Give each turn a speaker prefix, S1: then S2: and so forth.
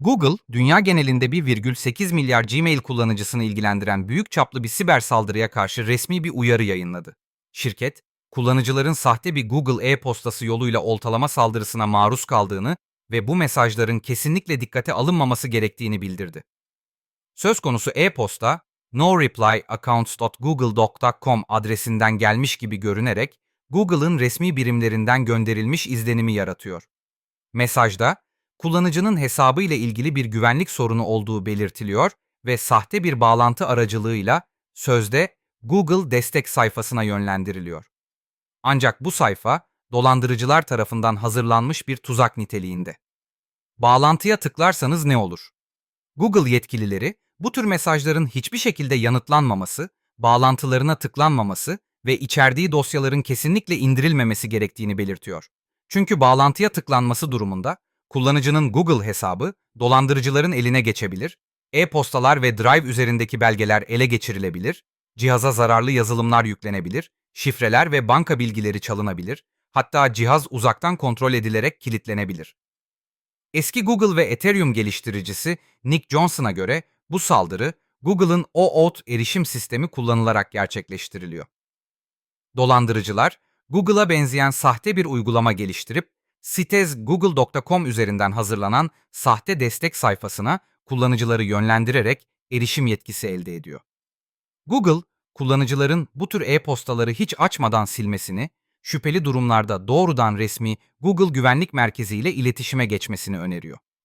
S1: Google, dünya genelinde 1,8 milyar Gmail kullanıcısını ilgilendiren büyük çaplı bir siber saldırıya karşı resmi bir uyarı yayınladı. Şirket, kullanıcıların sahte bir Google e-postası yoluyla oltalama saldırısına maruz kaldığını ve bu mesajların kesinlikle dikkate alınmaması gerektiğini bildirdi. Söz konusu e-posta, noreplyaccounts.google.com adresinden gelmiş gibi görünerek Google'ın resmi birimlerinden gönderilmiş izlenimi yaratıyor. Mesajda, kullanıcının hesabı ile ilgili bir güvenlik sorunu olduğu belirtiliyor ve sahte bir bağlantı aracılığıyla sözde Google destek sayfasına yönlendiriliyor. Ancak bu sayfa dolandırıcılar tarafından hazırlanmış bir tuzak niteliğinde. Bağlantıya tıklarsanız ne olur? Google yetkilileri bu tür mesajların hiçbir şekilde yanıtlanmaması, bağlantılarına tıklanmaması ve içerdiği dosyaların kesinlikle indirilmemesi gerektiğini belirtiyor. Çünkü bağlantıya tıklanması durumunda kullanıcının Google hesabı dolandırıcıların eline geçebilir, e-postalar ve Drive üzerindeki belgeler ele geçirilebilir, cihaza zararlı yazılımlar yüklenebilir, şifreler ve banka bilgileri çalınabilir, hatta cihaz uzaktan kontrol edilerek kilitlenebilir. Eski Google ve Ethereum geliştiricisi Nick Johnson'a göre bu saldırı Google'ın OAuth erişim sistemi kullanılarak gerçekleştiriliyor. Dolandırıcılar, Google'a benzeyen sahte bir uygulama geliştirip, sitez.google.com üzerinden hazırlanan sahte destek sayfasına kullanıcıları yönlendirerek erişim yetkisi elde ediyor. Google, kullanıcıların bu tür e-postaları hiç açmadan silmesini, şüpheli durumlarda doğrudan resmi Google Güvenlik Merkezi ile iletişime geçmesini öneriyor.